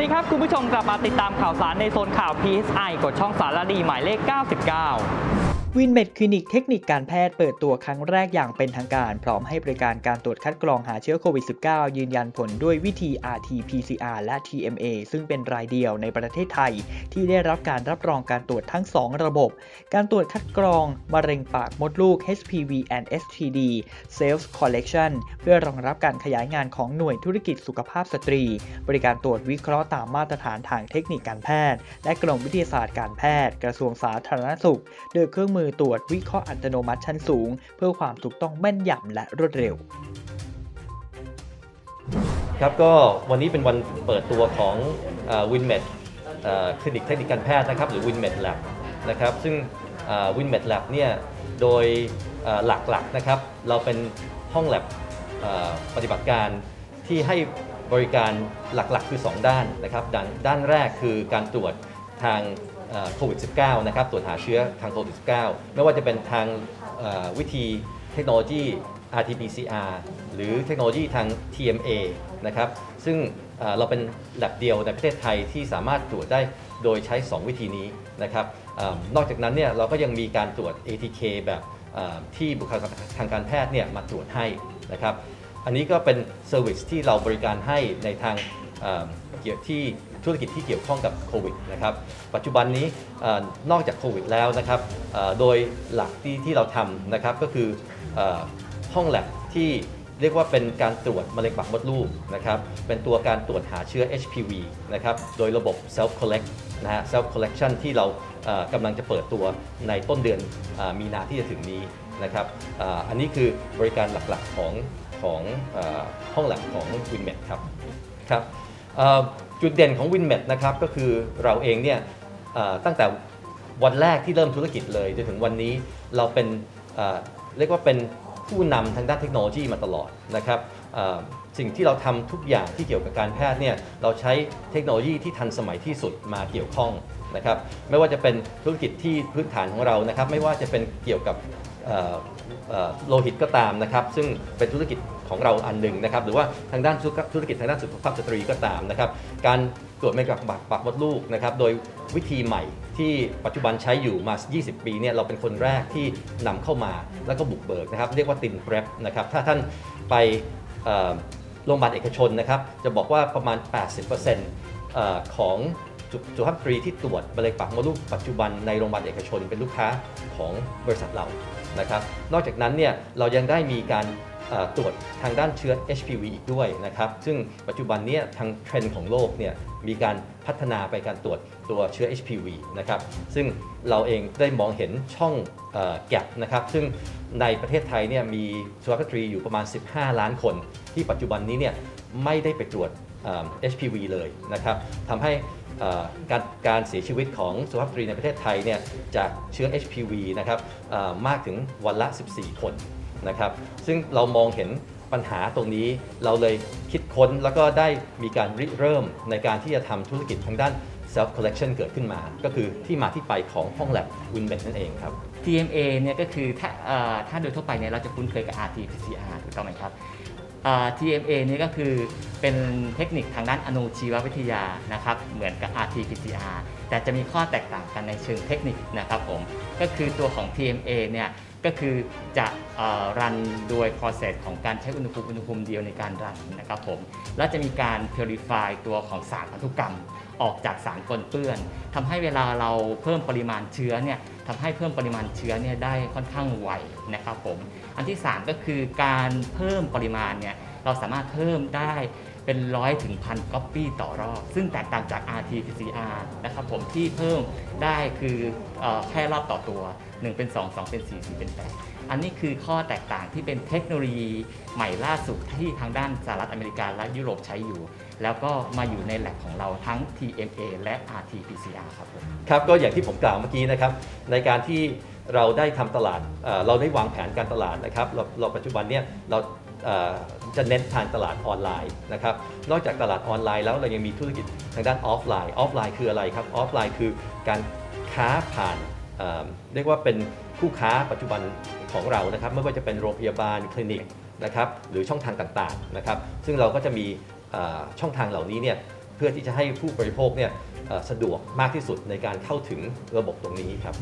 ดีครับ คุณผู้ชมกลับมาติดตามข่าวสารในโซนข่าว PSI กดช่องสารดีหมายเลข 99 วินเมดคลินิกเทคนิคการแพทย์เปิดตัวครั้งแรกอย่างเป็นทางการ พร้อมให้บริการการตรวจคัดกรองหาเชื้อโควิด -19 ยืนยันผลด้วยวิธี RT-PCR และ TMA ซึ่งเป็นรายเดียวในประเทศไทย ที่ได้รับการรับรองการตรวจทั้ง 2 ระบบ การตรวจคัดกรอง มะเร็งปากมดลูก HPV and STD Self Collection เพื่อรองรับการขยายงานของหน่วยธุรกิจสุขภาพสตรี บริการตรวจวิเคราะห์ตามมาตรฐานทางเทคนิคการแพทย์ และกรมวิทยาศาสตร์การแพทย์ กระทรวงสาธารณสุข โดยเครื่องมือือตรวจวิเคราะห์อัตโนมัติชั้นสูง เพื่อความถูกต้องแม่นยำและรวดเร็ว ครับก็วันนี้เป็นวันเปิดตัวของวินเมดคลินิกเทคนิคการแพทย์นะครับหรือ WinMed Lab นะครับซึ่งวินเมดแลบเนี่ยโดยหลักๆนะครับเราเป็นห้องแลบปฏิบัติการที่ให้บริการหลักๆ คือ 2 ด้านนะครับด้านด้านแรกคือการตรวจทาง โควิด -19 นะครับตรวจหาเชื้อทางโควิด -19 ไม่ว่าจะเป็นทางวิธีเทคโนโลยี RT-PCR หรือเทคโนโลยีทาง TMA นะครับซึ่งเราเป็น l a b เดียวในประเทศไทยที่สามารถตรวจได้โดยใช้ 2 วิธีนี้นะครับอนอกจากนั้นเนี่ยเราก็ยังมีการตรวจ ATK แบบที่บุคลากรทางการแพทย์เนี่ยมาตรวจให้นะครับ อันนี้ก็เป็นเซอร์วิสที่เราบริการให้ในทาง เกี่ยวที่ธุรกิจที่เกี่ยวข้องกับโควิดนะครับปัจจุบันนี้อนอกจากโควิดแล้วนะครับโดยหลักที่ที่เราทำนะครับก็คืออห้องแลบที่เรียกว่าเป็นการตรวจมะเร็งปากมดลูกนะครับเป็นตัวการตรวจหาเชื้อ HPV นะครับโดยระบบ self collect นะฮะ self collection ที่เรากำลังจะเปิดตัวในต้นเดือนอมีนาที่จะถึงนี้นะครับอ,อันนี้คือบริการหลักๆของของอห้องแลบของ WinMed ครับครับ จุดเด่นของ WinMed นะครับก็คือเราเองเนี่ยตั้งแต่วันแรกที่เริ่มธุรกิจเลยจนถึงวันนี้เราเป็นเรียกว่าเป็นผู้นำทางด้านเทคโนโลยีมาตลอดนะครับสิ่งที่เราทำทุกอย่างที่เกี่ยวกับการแพทย์เนี่ยเราใช้เทคโนโลยีที่ทันสมัยที่สุดมาเกี่ยวข้องนะครับไม่ว่าจะเป็นธุรกิจที่พื้นฐานของเรานะครับไม่ว่าจะเป็นเกี่ยวกับ โลหิตก็ตามนะครับ ซึ่งเป็นธุรกิจของเราอันหนึ่งนะครับ หรือว่าทางด้านธุรกิจทางด้านสุขภาพสตรีก็ตามนะครับ การตรวจมะเร็งปากปากมดลูกนะครับ โดยวิธีใหม่ที่ปัจจุบันใช้อยู่มา 20 ปีเนี่ยเราเป็นคนแรกที่นำเข้ามาแล้วก็บุกเบิกนะครับ เรียกว่าตินเ e รนะครับ ถ้าท่านไปโรงพยาบาลเอกชนนะครับ จะบอกว่าประมาณ 80%ของ สุขภาพสตรีที่ตรวจมะเร็งปากมดลูกปัจจุบันในโรงพยาบาลเอกชนเป็นลูกค้าของบริษัทเรานะครับ นอกจากนั้นเนี่ยเรายังได้มีการ ตรวจทางด้านเชื้อ HPV อีกด้วยนะครับ ซึ่งปัจจุบันนี้ทางเทรนด์ของโลกเนี่ยมีการพัฒนาไปการตรวจตัวเชื้อ HPV นะครับ ซึ่งเราเองได้มองเห็นช่องแกลบนะครับ ซึ่งในประเทศไทยเนี่ยมีสุขภาพสตรีอยู่ประมาณ 15 ล้านคน ที่ปัจจุบันนี้เนี่ยไม่ได้ไปตรวจ HPV เลยนะครับทำให้การการเสียชีวิตของสุภาพสตรีในประเทศไทยเนี่ยจากเชื้อ HPV นะครับมากถึงวันละ 14 คน นะครับซึ่งเรามองเห็นปัญหาตรงนี้เราเลยคิดค้นแล้วก็ได้มีการริเริ่มในการที่จะทำธุรกิจทางด้าน self collection เกิดขึ้นมา ก็คือที่มาที่ไปของห้องแลบ WinMed นั่นเองครับ TMA เนี่ยก็คือถ้าถ้าโดยทั่วไปเนี่ยเราจะคุ้นเคยกับ RT-PCR ถูกต้องไหมครับ TMA เนี่ยก็คือเป็นเทคนิคทางด้านอนุชีววิทยานะครับเหมือนกับ RT-PCR แต่จะมีข้อแตกต่างกันในเชิงเทคนิคนะครับผมก็คือตัวของ TMA เนี่ย ก็คือจะรันโดย process ของการใช้อุณหภูมิอุณหภูมิเดียวในการรันนะครับผมแล้วจะมีการ purify ตัวของสารพันธุกรรมออกจากสารปนเปื้อนทำให้เวลาเราเพิ่มปริมาณเชื้อเนี่ยทำให้เพิ่มปริมาณเชื้อเนี่ยได้ค่อนข้างไวนะครับผมอันที่ 3 ก็คือการเพิ่มปริมาณเนี่ยเราสามารถเพิ่มได้ เป็นร้อยถึงพันก๊อปปี้ต่อรอบ ซึ่งแตกต่างจาก RT-PCR นะครับผมที่เพิ่มได้คืออแค่รอบต่อตัว 1 เป็น 2 2 เป็น 4 4 เป็น 8 อันนี้คือข้อแตกต่างที่เป็นเทคโนโลยีใหม่ล่าสุดที่ทางด้านสหรัฐอเมริกาและยุโรปใช้อยู่ แล้วก็มาอยู่ในแลบของเราทั้ง TMA และ RT-PCR ครับผมครับก็อย่างที่ผมกล่าวเมื่อกี้นะครับในการที่เราได้ทำตลาด เราได้วางแผนการตลาดนะครับ เราปัจจุบันเนี่ยเรา จะเน้นทางตลาดออนไลน์นะครับ นอกจากตลาดออนไลน์แล้วเรายังมีธุรกิจทางด้านออฟไลน์ ออฟไลน์คืออะไรครับ ออฟไลน์คือการค้าผ่านเเรียกว่าเป็นคู่ค้าปัจจุบันของเรานะครับ ไม่ว่าจะเป็นโรงพยาบาลคลินิกนะครับ หรือช่องทางต่างๆนะครับ ซึ่งเราก็จะมีช่องทางเหล่านี้เนี่ยเพื่อที่จะให้ผู้บริโภคเนี่ยสะดวกมากที่สุดในการเข้าถึงระบบตรงนี้ครับ